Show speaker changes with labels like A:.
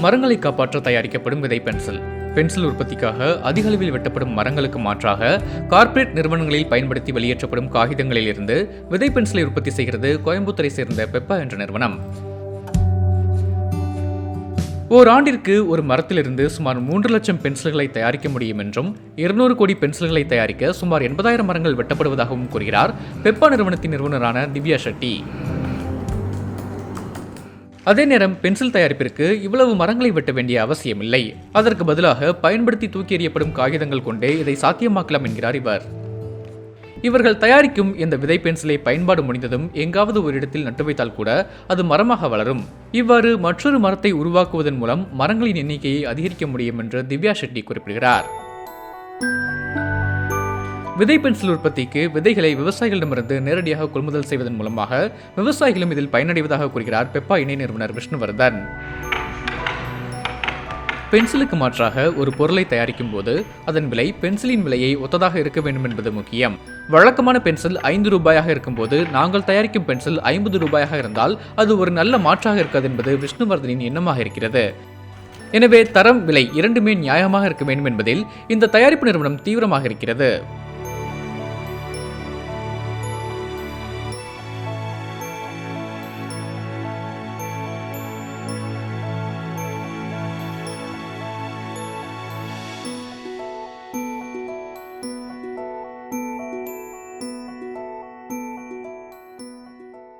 A: மரங்களை காப்பாற்ற தயாரிக்கப்படும் விதை பென்சில். பென்சில் உற்பத்திக்காக அதிக அளவில் வெட்டப்படும் மரங்களுக்கு மாற்றாக கார்ப்பரேட் நிறுவனங்களில் பயன்படுத்தி வெளியேற்றப்படும் காகிதங்களில் இருந்து விதை பென்சிலை உற்பத்தி செய்கிறது கோயம்புத்தூரை சேர்ந்த பெப்பா என்ற நிறுவனம். ஓராண்டிற்கு ஒரு மரத்திலிருந்து சுமார் மூன்று லட்சம் பென்சில்களை தயாரிக்க முடியும் என்றும் இருநூறு கோடி பென்சில்களை தயாரிக்க சுமார் எண்பதாயிரம் மரங்கள் வெட்டப்படுவதாகவும் கூறுகிறார் பெப்பா நிறுவனத்தின் நிறுவனரான திவ்யா ஷெட்டி. அதே நேரம் பென்சில் தயாரிப்பிற்கு இவ்வளவு மரங்களை வெட்ட வேண்டிய அவசியமில்லை. அதற்கு பதிலாக பயன்படுத்தி தூக்கி எறியப்படும் காகிதங்கள் கொண்டே இதை சாத்தியமாக்கலாம் என்கிறார் இவர். இவர்கள் தயாரிக்கும் இந்த விதை பென்சிலை பயன்பாடு முடிந்ததும் எங்காவது ஒரு இடத்தில் நட்டு வைத்தால் கூட அது மரமாக வளரும். இவ்வாறு மற்றொரு மரத்தை உருவாக்குவதன் மூலம் மரங்களின் எண்ணிக்கையை அதிகரிக்க முடியும் என்று திவ்யா ஷெட்டி குறிப்பிடுகிறார். விதை பென்சில் உற்பத்திக்கு விதைகளை விவசாயிகளிடமிருந்து நேரடியாக கொள்முதல் செய்வதன் மூலமாக விவசாயிகளும் இதில் பயனடைவதாக கூறுகிறார் பெப்பா இணை நிறுவனர் விஷ்ணுவர்தன். பென்சிலுக்கு மாற்றாக ஒரு பொருளை தயாரிக்கும் போது அதன் விலை பென்சிலின் விலையை ஒத்ததாக இருக்க வேண்டும் என்பது முக்கியம். வழக்கமான பென்சில் ஐந்து ரூபாயாக இருக்கும்போது நாங்கள் தயாரிக்கும் பென்சில் ஐம்பது ரூபாயாக இருந்தால் அது ஒரு நல்ல மாற்றாக இருக்காது என்பது விஷ்ணுவர்தனின் எண்ணமாக இருக்கிறது. எனவே தரம் விலை இரண்டுமே நியாயமாக இருக்க வேண்டும் என்பதில் இந்த தயாரிப்பு நிறுவனம் தீவிரமாக இருக்கிறது.